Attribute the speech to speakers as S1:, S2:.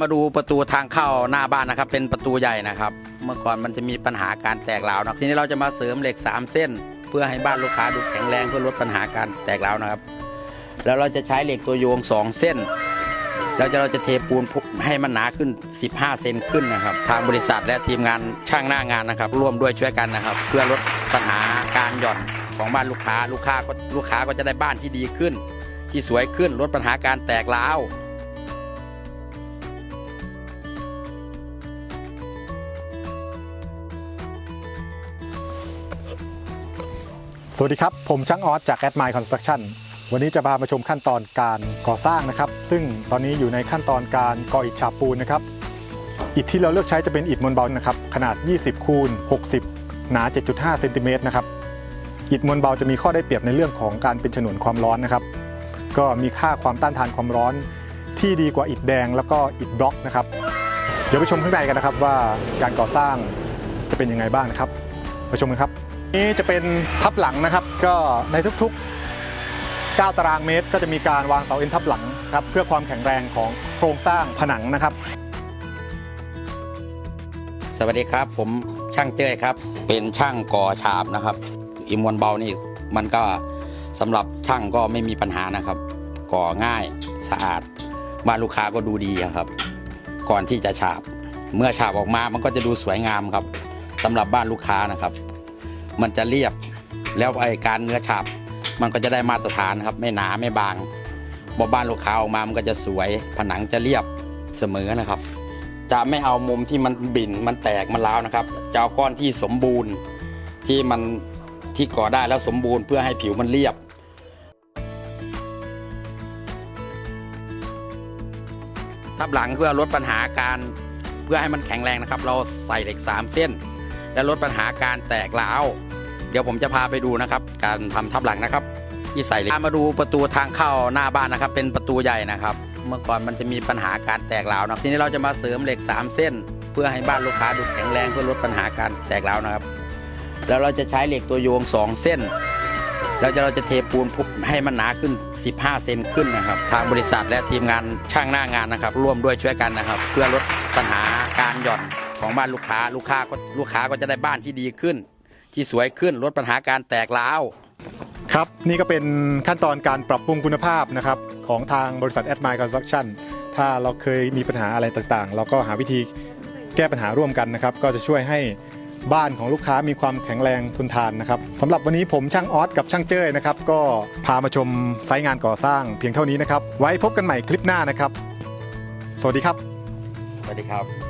S1: มาดูประตูทางเข้าหน้าบ้านนะครับ เป็นประตูใหญ่นะครับ เมื่อก่อนมันจะมีปัญหาการแตกร้านะทีนี้เราจะมาเสริมเหล็ก 3 เส้น เพื่อให้บ้านลูกค้าดูแข็งแรงเพื่อลดปัญหาการแตกร้านะครับ แล้วเราจะใช้เหล็กตัวโยง 2 เส้น แล้วจะเราจะเทปูนให้มันหนาขึ้น 15 เซนขึ้นนะครับ ทางบริษัทและทีมงานช่างหน้างานนะครับ ร่วมด้วยช่วยกันนะครับ เพื่อลดปัญหาการหย่อนของบ้านลูกค้าลูกค้าก็ลูกค้าก็จะได้บ้านที่ดีขึ้น ที่สวยขึ้นลดปัญหาการแตกร้า
S2: สวัสดีครับ ผมช่างออสจาก a d m i Construction วันนี้จะพามาชมขั้นตอนการก่อสร้างนะครับ ซึ่งตอนนี้อยู่ในขั้นตอนการก่ออิฐฉาบปูนนะครับ อิฐที่เราเลือกใช้จะเป็นอิฐมวลเบานะครับ ขนาด 20 คูณ 60 หนา 7.5 เซนติเมตรนะครับ อิฐมวลเบาจะมีข้อได้เปรียบในเรื่องของการเป็นฉนวนความร้อนนะครับ ก็มีค่าความต้านทานความร้อน ที่ดีกว่าอิฐแดงแล้วก็อิฐบล็อกนะครับ เดี๋ยวไปชมข้างในกันนะครับว่าการก่อสร้างจะเป็นยังไงบ้างนะครับ ไปชมกันครับ นี้จะเป็นทับหลังนะครับ ก็ในทุกๆ 9 ตารางเมตร ก็จะมีการวางเสาเอ็นทับหลังครับเพื่อความแข็งแรงของโครงสร้างผนังนะครับ
S1: สวัสดีครับ ผมช่างเจ้ยครับ เป็นช่างก่อฉาบนะครับอิมวนเบานี่มันก็สำหรับช่างก็ไม่มีปัญหานะครับ ก่อง่ายสะอาดบ้านลูกค้าก็ดูดีครับ ก่อนที่จะฉาบ เมื่อฉาบออกมามันก็จะดูสวยงามครับสำหรับบ้านลูกค้านะครับ มันจะเรียบ แล้วไอการเนื้อฉาบมันก็จะได้มาตรฐานครับ ไม่หนาไม่บางบอบ้านลูกค้าออกมามันก็จะสวย ผนังจะเรียบเสมอนะครับ จะไม่เอามุมที่มันบิ่นมันแตกมันร้าวนะครับจะเอาก้อนที่สมบูรณ์ที่มันที่ก่อได้แล้วสมบูรณ์เพื่อให้ผิวมันเรียบทับหลังเพื่อลดปัญหาการเพื่อให้มันแข็งแรงนะครับ เราใส่เหล็ก 3 เส้น และลดปัญหาการแตกร้าว ดี๋ยวผมจะพาไปดูนะครับ การทำทับหลังนะครับที่ใส่เหล็กมาดูประตูทางเข้าหน้าบ้านนะครับ เป็นประตูใหญ่นะครับ เมื่อก่อนมันจะมีปัญหาการแตกร้านะทีนี้เราจะมาเสริมเหล็ก 3 เส้น เพื่อให้บ้านลูกค้าดูแข็งแรงเพื่อลดปัญหาการแตกร้านะครับ แล้วเราจะใช้เหล็กตัวโยง 2 เส้นแล้วจะเราจะเทปูนให้มันหนาขึ้น 15 เซนขึ้นนะครับ ทางบริษัทและทีมงานช่างหน้างานนะครับ ร่วมด้วยช่วยกันนะครับ เพื่อลดปัญหาการหย่อนของบ้านลูกค้าลูกค้าก็ลูกค้าก็จะได้บ้านที่ดีขึ้น ที่สวยขึ้นลดปัญหาการแตกร้าว
S2: ครับนี่ก็เป็นขั้นตอนการปรับปรุงคุณภาพนะครับของทางบริษัท a d m i Construction ถ้าเราเคยมีปัญหาอะไรต่างๆ เราก็หาวิธีแก้ปัญหาร่วมกันนะครับ ก็จะช่วยให้บ้านของลูกค้ามีความแข็งแรงทนทานนะครับสำหรับวันนี้ผมช่างออสกับช่างเจ้ยนะครับ ก็พามาชมไซต์งานก่อสร้างเพียงเท่านี้นะครับ ไว้พบกันใหม่คลิปหน้านะครับ สวัสดีครับ
S1: สวัสดีครับ